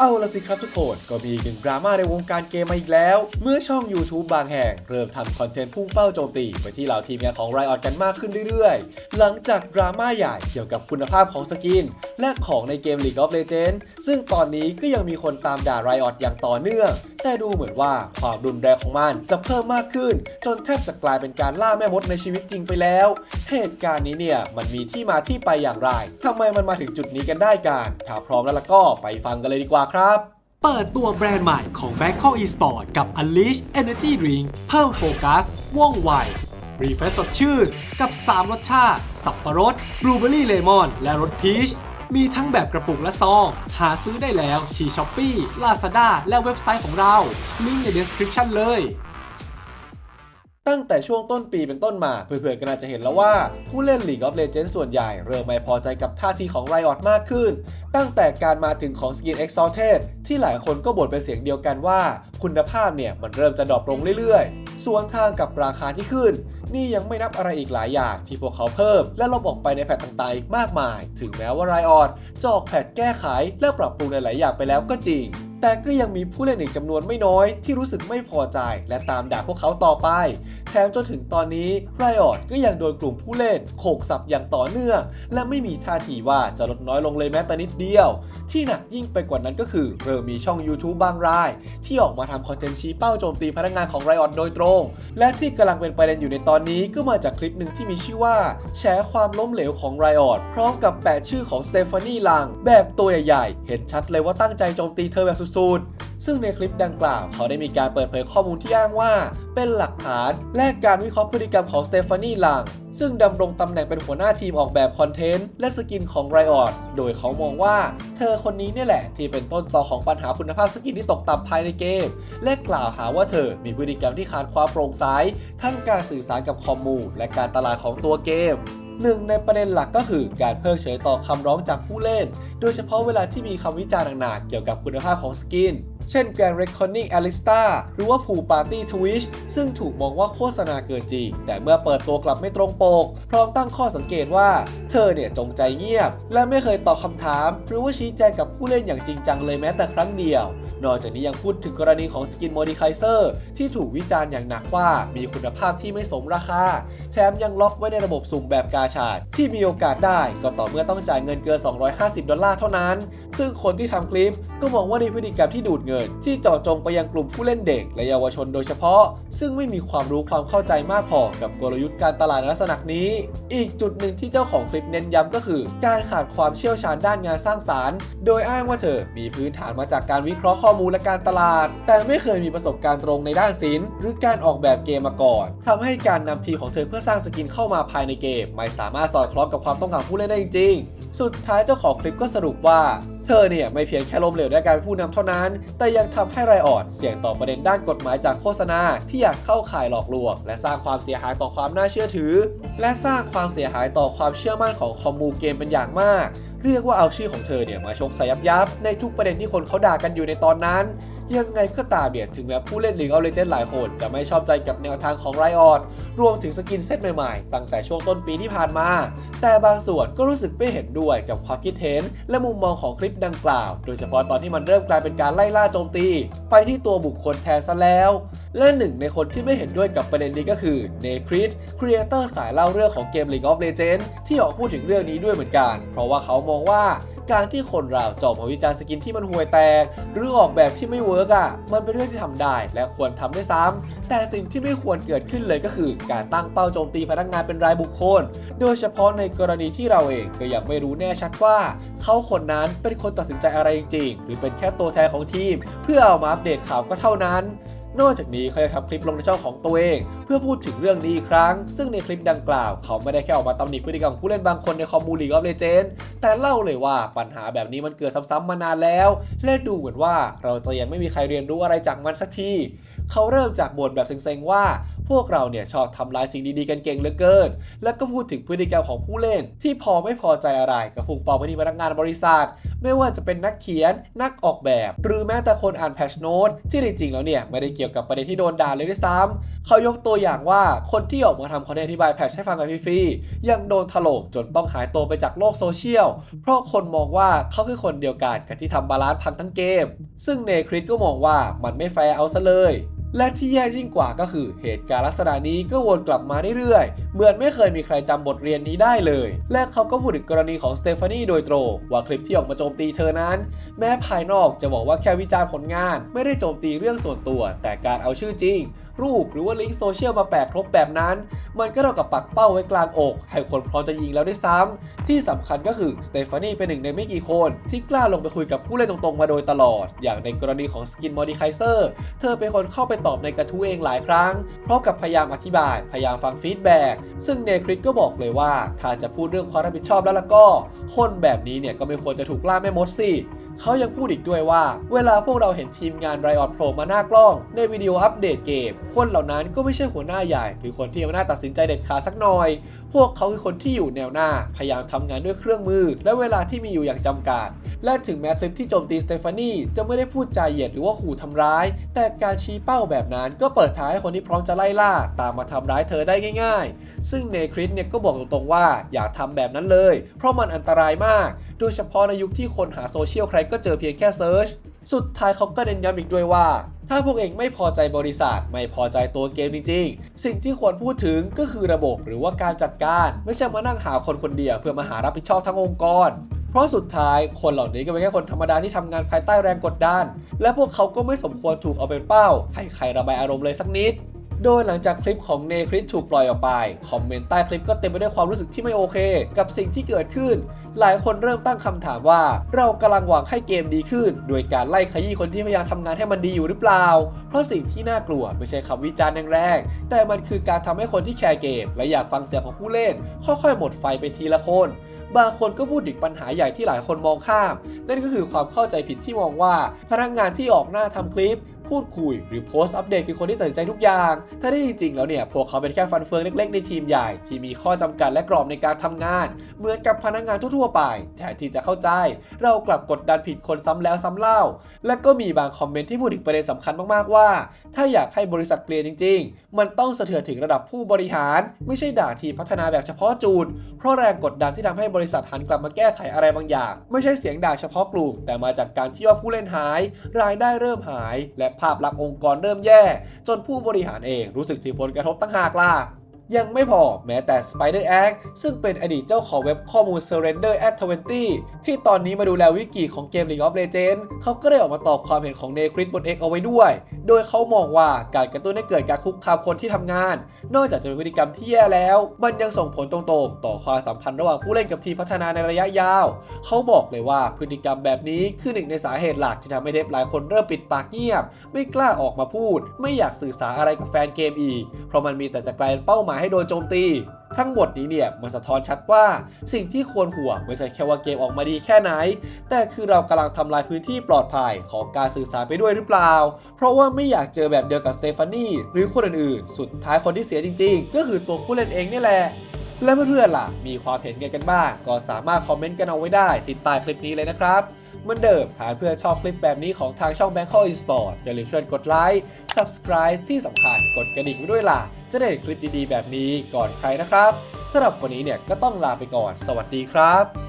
เอาละสิครับทุกคนก็มีหนึ่งดราม่าในวงการเกมมาอีกแล้ว เมื่อช่อง YouTube บางแห่ง เริ่มทำคอนเทนต์พุ่งเป้าโจมตี ไปที่เหล่าทีมงานของ Riot กันมากขึ้นเรื่อยๆ หลังจากดราม่าใหญ่เกี่ยวกับคุณภาพของสกิน และของในเกม League of Legends ซึ่งตอนนี้ก็ยังมีคนตามด่า Riot อย่างต่อเนื่อง แต่ดูเหมือนว่าความรุนแรงของมันจะเพิ่มมากขึ้น จนแทบจะกลายเป็นการล่าแม่มดในชีวิตจริงไปแล้ว เหตุการณ์นี้เนี่ยมันมีที่มาที่ไปอย่างไรทำไมมันมาถึงจุดนี้กันได้กันถ้าพร้อมแล้วล่ะก็ไปฟังกันเลยดีกว่าครับ เปิดตัวแบรนด์ใหม่ของ Bangkok Esport กับ Unleash Energy Drink เพิ่มโฟกัส ว่องไว รีเฟรชสดชื่น กับ 3 รสชาติ สับปะรด บลูเบอรี่เลมอน และรสพีชมีทั้งแบบกระปุกและซอง หาซื้อได้แล้วที่ Shopee Lazada และเว็บไซต์ของเรา ลิงก์ใน description เลย ตั้งแต่ช่วงต้นปีเป็นต้นมา เพื่อนๆก็น่าจะเห็นแล้วว่า ผู้เล่น League of Legends ส่วนใหญ่ เริ่มไม่พอใจกับท่าทีของ Riot มากขึ้น ตั้งแต่การมาถึงของ Skin Exalted ที่หลายคนก็บ่นเป็นเสียงเดียวกันว่า คุณภาพเนี่ย มันเริ่มจะดรอปลงเรื่อยๆ ส่วนทางกับราคาที่ขึ้น นี่ยังไม่นับอะไรอีกหลายอย่างที่พวกเขาเพิ่ม และลบออกไปในแพทต่างๆอีกมากมาย ถึงแม้ว่า Riot จะออกแพทแก้ไขและปรับปรุงในหลายอย่างไปแล้วก็จริง แต่ก็ยังมีผู้เล่นอีกจำนวนไม่น้อย ที่รู้สึกไม่พอใจและตามด่าพวกเขาต่อไป แถมจนถึงตอนนี้ Riot ก็ยังโดนกลุ่มผู้เล่นโขกสับอย่างต่อเนื่อง และไม่มีท่าทีว่าจะลดน้อยลงเลยแม้แต่นิดเดียว ที่หนักยิ่งไปกว่านั้นก็คือเริ่มมีช่อง YouTube บางราย ที่ออกมาทำคอนเทนต์ชี้เป้าโจมตีพนักงานของ Riot โดยตรง และที่กำลังเป็นประเด็นอยู่ในตอนนี้ก็มาจากคลิปหนึ่งที่มีชื่อว่าแฉความล้มเหลวของ Riot พร้อมกับแปะชื่อของสเตฟานีลังแบบตัวใหญ่ๆเห็นชัดเลยว่าตั้งใจโจมตีเธอแบบสุดๆ ซึ่งในคลิปดังกล่าวเขาได้มีการเปิดเผยข้อมูลที่อ้างว่า เป็นหลักฐานและการวิเคราะห์พฤติกรรมของสเตฟานีลังซึ่งดำรงตำแหน่งเป็นหัวหน้าทีมออกแบบคอนเทนต์และสกินของ Riot โดยเขามองว่า เธอคนนี้เนี่ยแหละ ที่เป็นต้นตอของปัญหาคุณภาพสกินที่ตกต่ำภายในเกม และกล่าวหาว่าเธอมีพฤติกรรมที่ขาดความโปร่งใสทั้งการสื่อสารกับคอมมูและการตลาดของตัวเกม หนึ่งในประเด็นหลักก็คือการเพิกเฉยต่อคำร้องจากผู้เล่น โดยเฉพาะเวลาที่มีคำวิจารณ์หนักๆเกี่ยวกับคุณภาพของสกิน เช่นการ Reckoning Alista หรือว่า Pool Party Twitch ซึ่งถูกมองว่าโฆษณาเกินจริง แต่เมื่อเปิดตัวกลับไม่ตรงปก พร้อมตั้งข้อสังเกตว่า เธอเนี่ยจงใจเงียบ และไม่เคยตอบคำถาม หรือว่าชี้แจงกับผู้เล่นอย่างจริงจังเลยแม้แต่ครั้งเดียว นอกจากนี้ยังพูดถึงกรณีของสกินโมดิไคเซอร์ที่ถูกวิจารณ์อย่างหนักว่ามีคุณภาพที่ไม่สมราคา แถมยังล็อกไว้ในระบบสุ่มแบบกาชาดที่มีโอกาสได้ก็ต่อเมื่อต้องจ่ายเงินเกิน 250 ดอลลาร์เท่านั้นซึ่งคนที่ทำคลิปก็มองว่าในพฤติกรรมที่ดูดเงิน ที่เจาะจงไปยังกลุ่มผู้เล่นเด็กและเยาวชนโดยเฉพาะ ซึ่งไม่มีความรู้ความเข้าใจมากพอกับกลยุทธ์การตลาดลักษณะนี้ อีกจุดหนึ่งที่เจ้าของคลิปเน้นย้ำก็คือ การขาดความเชี่ยวชาญด้านงานสร้างสารรค์ โดยอ้างว่าเธอมีพื้นฐานมาจากการวิเคราะห์ข้อมูลและการตลาด แต่ไม่เคยมีประสบการณ์ตรงในด้านศิลป์หรือการออกแบบเกมมาก่อนทำให้การนำทีมของเธอเพื่อสร้างสกินเข้ามาภายในเกม ไม่สามารถสอดคล้องกับความต้องการผู้เล่นได้จริง ๆ สุดท้ายเจ้าของคลิปก็สรุปว่าเธอเนี่ยไม่เพียงแค่ล้มเหลวในการเป็นผู้นำเท่านั้น แต่ยังทำให้ไรออดเสี่ยงต่อประเด็นด้านกฎหมายจากโฆษณาที่อยากเข้าข่ายหลอกลวง และสร้างความเสียหายต่อความน่าเชื่อถือ และสร้างความเสียหายต่อความเชื่อมั่นของคอมมูเกมเป็นอย่างมาก เรียกว่าเอาชื่อของเธอเนี่ยมาชกใส่ยับยับในทุกประเด็นที่คนเขาด่ากันอยู่ในตอนนั้น ยังไงก็ตามเนี่ยถึงแม้ผู้เล่น League of Legends หลายคนจะไม่ชอบใจกับแนวทางของ Riot รวมถึงสกินเซตใหม่ๆ ตั้งแต่ช่วงต้นปีที่ผ่านมา แต่บางส่วนก็รู้สึกไม่เห็นด้วยกับความคิดเห็น และมุมมองของคลิปดังกล่าว โดยเฉพาะตอนที่มันเริ่มกลายเป็นการไล่ล่าโจมตี ไปที่ตัวบุคคลแทนซะแล้ว และหนึ่งในคนที่ไม่เห็นด้วยกับประเด็นนี้ก็คือเนคริสครีเอเตอร์สายเล่าเรื่องของเกม League of Legends ที่ออกพูดถึงเรื่องนี้ด้วยเหมือนกัน เพราะว่าเขามองว่า การที่คนเราจะออกมาวิจารณ์สกินที่มันห่วยแตก หรือออกแบบที่ไม่เวิร์กอะ มันเป็นเรื่องที่ทำได้และควรทำได้ซ้ำแต่สิ่งที่ไม่ควรเกิดขึ้นเลยก็คือ การตั้งเป้าโจมตีพนักงานเป็นรายบุคคล โดยเฉพาะในกรณีที่เราเองก็ยังไม่รู้แน่ชัดว่าเขาคนนั้นเป็นคนตัดสินใจอะไรจริงๆ หรือเป็นแค่ตัวแทนของทีม เพื่อเอามาอัปเดตข่าวก็เท่านั้น นอกจากนี้เขายังทำคลิปลงในช่องของตัวเอง เพื่อพูดถึงเรื่องนี้อีกครั้ง ซึ่งในคลิปดังกล่าว เขาไม่ได้แค่ออกมาตำหนิพฤติกรรมผู้เล่นบางคนในคอมมูลีกออฟเลเจนแต่เล่าเลยว่าปัญหาแบบนี้มันเกิดซ้ำๆมานานแล้ว และดูเหมือนว่าเราจะยังไม่มีใครเรียนรู้อะไรจากมันสักทีเขาเริ่มจากบ่นแบบเซ็งๆว่า พวกเราเนี่ยชอบทำลายสิ่งดีๆกันเก่งเหลือเกิน แล้วก็พูดถึงพฤติกรรมของผู้เล่น ที่พอไม่พอใจอะไรก็พุ่งเป้าไปที่พนักงานบริษัท ไม่ว่าจะเป็นนักเขียน นักออกแบบ หรือแม้แต่คนอ่านแพชโนตที่จริงๆแล้วเนี่ยไม่ได้เกี่ยวกับประเด็นที่โดนด่าเลยด้วยซ้ำเขายกตัวอย่างว่าคนที่ออกมาทำคอนเทนต์อธิบายแพชให้ฟังกันฟรีๆยังโดนถล่มจนต้องหายตัวไปจากโลกโซเชียล เพราะคนมองว่าเขาคือคนเดียวกันกับที่ทำบาลานซ์พังทั้งเกม ซึ่งเนคริสก็มองว่ามันไม่แฟร์เอาซะเลย และที่แย่ยิ่งกว่าก็คือเหตุการณ์ลักษณะนี้ก็วนกลับมาเรื่อยๆ เหมือนไม่เคยมีใครจำบทเรียนนี้ได้เลย และเขาก็พูดถึงกรณีของสเตฟานีโดยตรงว่าคลิปที่ออกมาโจมตีเธอนั้น แม้ภายนอกจะบอกว่าแค่วิจารณ์ผลงาน ไม่ได้โจมตีเรื่องส่วนตัว แต่การเอาชื่อจริง รูปหรือว่าลิงก์โซเชียลมาแปะครบแบบนั้น มันก็เท่ากับปักเป้าไว้กลางอกให้คนพร้อมจะยิงแล้วด้วยซ้ำที่สำคัญก็คือสเตฟานีเป็นหนึ่งในไม่กี่คน ที่กล้าลงไปคุยกับผู้เล่นตรงๆมาโดยตลอด อย่างในกรณีของสกินมอดิไคเซอร์เธอเป็นคนเข้าไปตอบในกระทู้เองหลายครั้งพร้อมกับพยายามอธิบาย พยายามฟังฟีดแบ็กซึ่งเนคริสก็บอกเลยว่าถ้าจะพูดเรื่องความรับผิดชอบแล้วล่ะก็ คนแบบนี้เนี่ยก็ไม่ควรจะถูกล่าแม่มดสิ เขายังพูดอีกด้วยว่า เวลาพวกเราเห็นทีมงานไรออนโผล่มาหน้ากล้อง ในวิดีโออัปเดตเกม คนเหล่านั้นก็ไม่ใช่หัวหน้าใหญ่ หรือคนที่มีอำนาตัดสินใจเด็ดขาดสักหน่อย พวกเขาคือคนที่อยู่แนวหน้า พยายามทำงานด้วยเครื่องมือ และเวลาที่มีอยู่อย่างจำกัด และถึงแม้คลิปที่โจมตีสเตฟานีจะไม่ได้พูดจาเหยียดหรือว่าขู่ทำร้าย แต่การชี้เป้าแบบนั้นก็เปิดทางให้คนที่พร้อมจะไล่ล่า ตามมาทำร้ายเธอได้ง่าย ๆ ซึ่งเนคริสเนี่ยก็บอกตรงๆว่าอย่าทำแบบนั้นเลย เพราะมันอันตรายมาก โดยเฉพาะในยุคที่คนหาโซเชียลใครก็เจอเพียงแค่เซิร์ช สุดท้ายเขาก็เน้นย้ำอีกด้วยว่า ถ้าพวกเองไม่พอใจบริษัท ไม่พอใจตัวเกมจริงๆ สิ่งที่ควรพูดถึงก็คือระบบหรือว่าการจัดการ ไม่ใช่มานั่งหาคนคนเดียวเพื่อมาหารับผิดชอบทั้งองค์กรเพราะสุดท้ายคนเหล่านี้ก็เป็นแค่คนธรรมดาที่ทำงานภายใต้แรงกดดัน และพวกเขาก็ไม่สมควรถูกเอาเป็นเป้า ให้ใครระบายอารมณ์เลยสักนิด โดยหลังจากคลิปของเนคริสถูกปล่อยออกไป คอมเมนต์ใต้คลิปก็เต็มไปด้วยความรู้สึกที่ไม่โอเค กับสิ่งที่เกิดขึ้น หลายคนเริ่มตั้งคำถามว่า เรากำลังหวังให้เกมดีขึ้น โดยการไล่ขยี้คนที่พยายามทำงานให้มันดีอยู่หรือเปล่า เพราะสิ่งที่น่ากลัวไม่ใช่คำวิจารณ์แรงๆแต่มันคือการทำให้คนที่แคร์เกม และอยากฟังเสียงของผู้เล่น ค่อยๆ หมดไฟไปทีละคนบางคนก็พูดถึงปัญหาใหญ่ที่หลายคนมองข้าม นั่นก็คือความเข้าใจผิดที่มองว่า พนักงานที่ออกหน้าทำคลิป พูดคุยหรือโพสต์อัปเดตคือคนที่ตัดสินใจทุกอย่าง ถ้าได้จริงๆแล้วเนี่ย พวกเขาเป็นแค่ฟันเฟืองเล็กๆในทีมใหญ่ ที่มีข้อจำกัดและกรอบในการทำงาน เหมือนกับพนักงานทั่วๆไปแทนที่จะเข้าใจ เรากลับกดดันผิดคนซ้ำแล้วซ้ำเล่า และก็มีบางคอมเมนต์ที่พูดถึงประเด็นสำคัญมากๆว่า ถ้าอยากให้บริษัทเปลี่ยนจริง ๆ มันต้องสะเทือนถึงระดับผู้บริหาร ไม่ใช่ด่าทีมพัฒนาแบบเฉพาะจุดเพราะแรงกดดันที่ทำให้บริษัทหันกลับมาแก้ไขอะไรบางอย่าง ไม่ใช่เสียงด่าเฉพาะกลุ่มแต่มาจากการที่ว่าผู้เล่นหาย รายได้เริ่มหาย และภาพลักษณ์องค์กรเริ่มแย่ จนผู้บริหารเองรู้สึกถึงผลกระทบตั้งหากล่ะ ยังไม่พอแม้แต่ Spider a c ซึ่งเป็นอดีตเจ้าของเว็บข้อมูล Surrender at 20 ที่ตอนนี้มาดูแลวิกิของเกม League of Legends เขาก็ได้ออกมาตอบความเห็นของเนคริสบน X เอาไว้ด้วย โดยเขามองว่าการกระตุ้นให้เกิดการคุกคามคนที่ทำงาน นอกจากจะเป็นพฤติกรรมที่แย่แล้ว มันยังส่งผลตรงๆ ต่อความสัมพันธ์ระหว่างผู้เล่นกับทีมพัฒนาในระยะยาว เขาบอกเลยว่าพฤติกรรมแบบนี้คือหนึ่งในสาเหตุหลักที่ทำให้เดฟหลายคนเริ่มปิดปากเงียบ ไม่กล้าออกมาพูด ไม่อยากสื่อสารอะไรกับแฟนเกมอีก เพราะมันมีแต่จะกลายเป็นเป้าหมายให้โดนโจมตี ทั้งหมดนี้เนี่ยมันสะท้อนชัดว่าสิ่งที่ควรห่วงไม่ใช่แค่ว่าเกมออกมาดีแค่ไหน แต่คือเรากำลังทำลายพื้นที่ปลอดภัยของการสื่อสารไปด้วยหรือเปล่า เพราะว่าไม่อยากเจอแบบเดียวกับสเตฟานีหรือคนอื่นๆ สุดท้ายคนที่เสียจริงๆ ก็คือตัวผู้เล่นเองนี่แหละและเพื่อนๆล่ะ มีความเห็นไงกันบ้าง ก็สามารถคอมเมนต์กันเอาไว้ได้ที่ใต้คลิปนี้เลยนะครับ เหมือนเดิมหากเพื่อนชอบคลิปแบบนี้ของทางช่อง Bangkok Esport อย่าลืมช่วยกดไลค์ Subscribe ที่สำคัญกดกระดิ่งไว้ด้วยล่ะ จะได้เห็นคลิปดีๆ แบบนี้ก่อนใครนะครับสำหรับวันนี้เนี่ยก็ต้องลาไปก่อน สวัสดีครับ